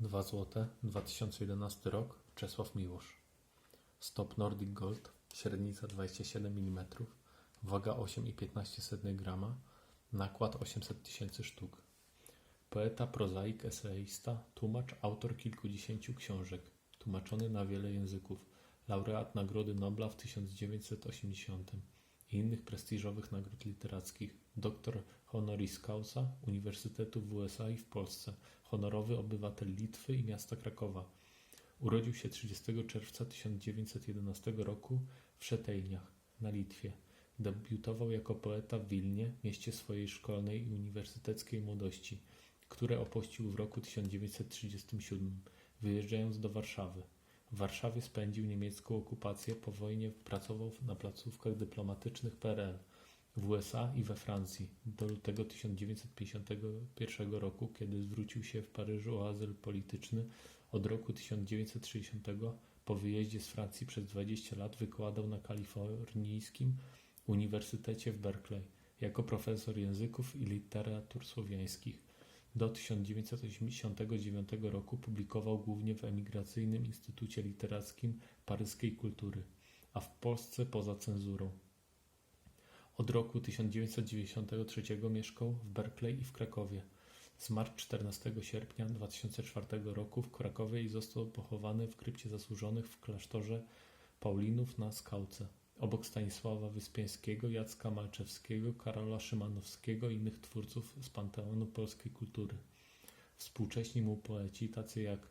2 zł, 2011 rok, Czesław Miłosz. Stop Nordic Gold, średnica 27 mm, waga 8,15 grama, nakład 800 tysięcy sztuk. Poeta, prozaik, eseista, tłumacz, autor kilkudziesięciu książek, tłumaczony na wiele języków, laureat Nagrody Nobla w 1980 i innych prestiżowych nagród literackich, doktor honoris causa Uniwersytetu w USA i w Polsce, honorowy obywatel Litwy i miasta Krakowa. Urodził się 30 czerwca 1911 roku w Szetejniach na Litwie. Debiutował jako poeta w Wilnie, mieście swojej szkolnej i uniwersyteckiej młodości, które opuścił w roku 1937, wyjeżdżając do Warszawy. W Warszawie spędził niemiecką okupację, po wojnie pracował na placówkach dyplomatycznych PRL w USA i we Francji do lutego 1951 roku, kiedy zwrócił się w Paryżu o azyl polityczny. Od roku 1960 po wyjeździe z Francji przez 20 lat wykładał na kalifornijskim Uniwersytecie w Berkeley jako profesor języków i literatur słowiańskich. Do 1989 roku publikował głównie w emigracyjnym Instytucie Literackim Paryskiej Kultury, a w Polsce poza cenzurą. Od roku 1993 mieszkał w Berkeley i w Krakowie. Zmarł 14 sierpnia 2004 roku w Krakowie i został pochowany w krypcie zasłużonych w klasztorze Paulinów na Skałce. Obok Stanisława Wyspiańskiego, Jacka Malczewskiego, Karola Szymanowskiego i innych twórców z panteonu polskiej kultury. Współcześni mu poeci, tacy jak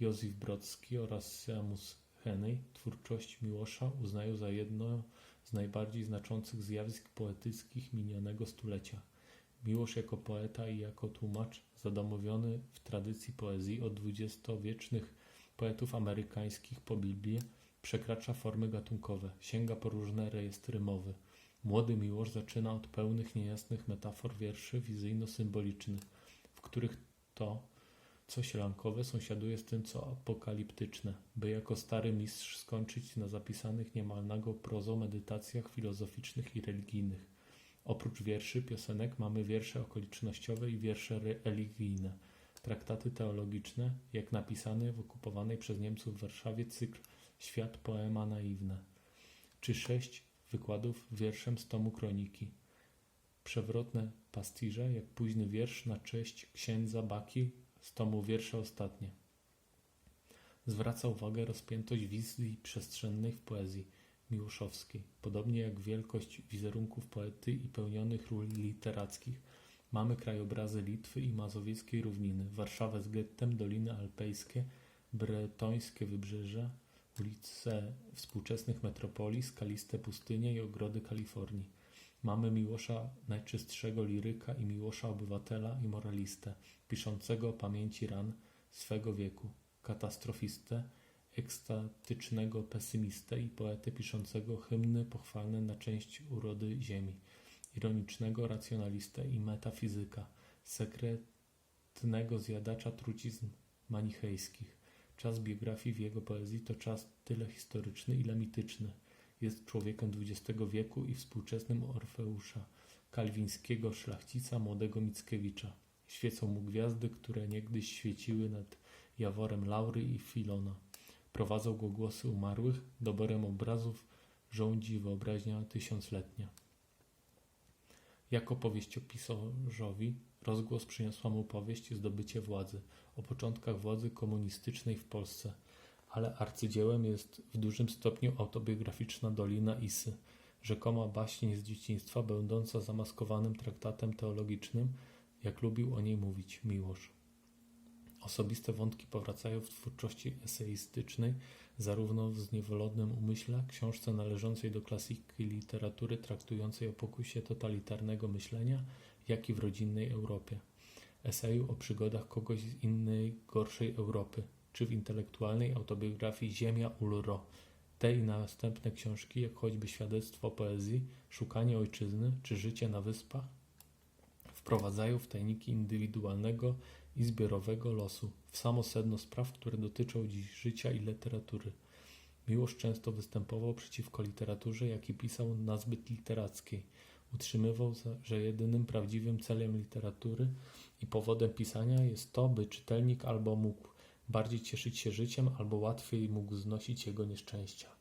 Józef Brodski oraz Seamus Heney, twórczość Miłosza uznają za jedno z najbardziej znaczących zjawisk poetyckich minionego stulecia. Miłosz jako poeta i jako tłumacz, zadomowiony w tradycji poezji od dwudziestowiecznych poetów amerykańskich po Biblię, przekracza formy gatunkowe, sięga po różne rejestry mowy. Młody Miłosz zaczyna od pełnych, niejasnych metafor wierszy wizyjno-symbolicznych, w których to, co sielankowe, sąsiaduje z tym, co apokaliptyczne, by jako stary mistrz skończyć na zapisanych niemal nago prozą medytacjach filozoficznych i religijnych. Oprócz wierszy, piosenek mamy wiersze okolicznościowe i wiersze religijne, traktaty teologiczne, jak napisany w okupowanej przez Niemców w Warszawie cykl Świat poema naiwne, czy sześć wykładów wierszem z tomu kroniki. Przewrotne pastiże, jak późny wiersz na cześć księdza Baki z tomu wiersze ostatnie. Zwraca uwagę rozpiętość wizji przestrzennej w poezji miłoszowskiej, podobnie jak wielkość wizerunków poety i pełnionych ról literackich. Mamy krajobrazy Litwy i Mazowieckiej Równiny, Warszawę z gettem, Doliny Alpejskie, bretońskie wybrzeża, ulice współczesnych metropolii, skaliste pustynie i ogrody Kalifornii. Mamy Miłosza najczystszego liryka i Miłosza obywatela i moralistę, piszącego o pamięci ran swego wieku, katastrofistę, ekstatycznego pesymistę i poetę piszącego hymny pochwalne na część urody ziemi, ironicznego racjonalistę i metafizyka, sekretnego zjadacza trucizn manichejskich. Czas biografii w jego poezji to czas tyle historyczny, ile mityczny. Jest człowiekiem XX wieku i współczesnym Orfeusza, kalwińskiego szlachcica, młodego Mickiewicza. Świecą mu gwiazdy, które niegdyś świeciły nad Jaworem Laury i Filona. Prowadzą go głosy umarłych, doborem obrazów rządzi wyobraźnia tysiącletnia. Jako powieściopisarzowi rozgłos przyniosła mu powieść Zdobycie władzy. O początkach władzy komunistycznej w Polsce, ale arcydziełem jest w dużym stopniu autobiograficzna Dolina Isy, rzekoma baśń z dzieciństwa, będąca zamaskowanym traktatem teologicznym, jak lubił o niej mówić Miłosz. Osobiste wątki powracają w twórczości eseistycznej, zarówno w zniewolonym umyśle, książce należącej do klasyki literatury traktującej o pokusie totalitarnego myślenia, jak i w rodzinnej Europie. Eseju o przygodach kogoś z innej, gorszej Europy, czy w intelektualnej autobiografii Ziemia Ulro. Te i następne książki, jak choćby Świadectwo poezji, Szukanie ojczyzny, czy Życie na wyspach, wprowadzają w tajniki indywidualnego i zbiorowego losu, w samo sedno spraw, które dotyczą dziś życia i literatury. Miłosz często występował przeciwko literaturze, jak i pisał nazbyt literackiej. Utrzymywał, że jedynym prawdziwym celem literatury i powodem pisania jest to, by czytelnik albo mógł bardziej cieszyć się życiem albo łatwiej mógł znosić jego nieszczęścia.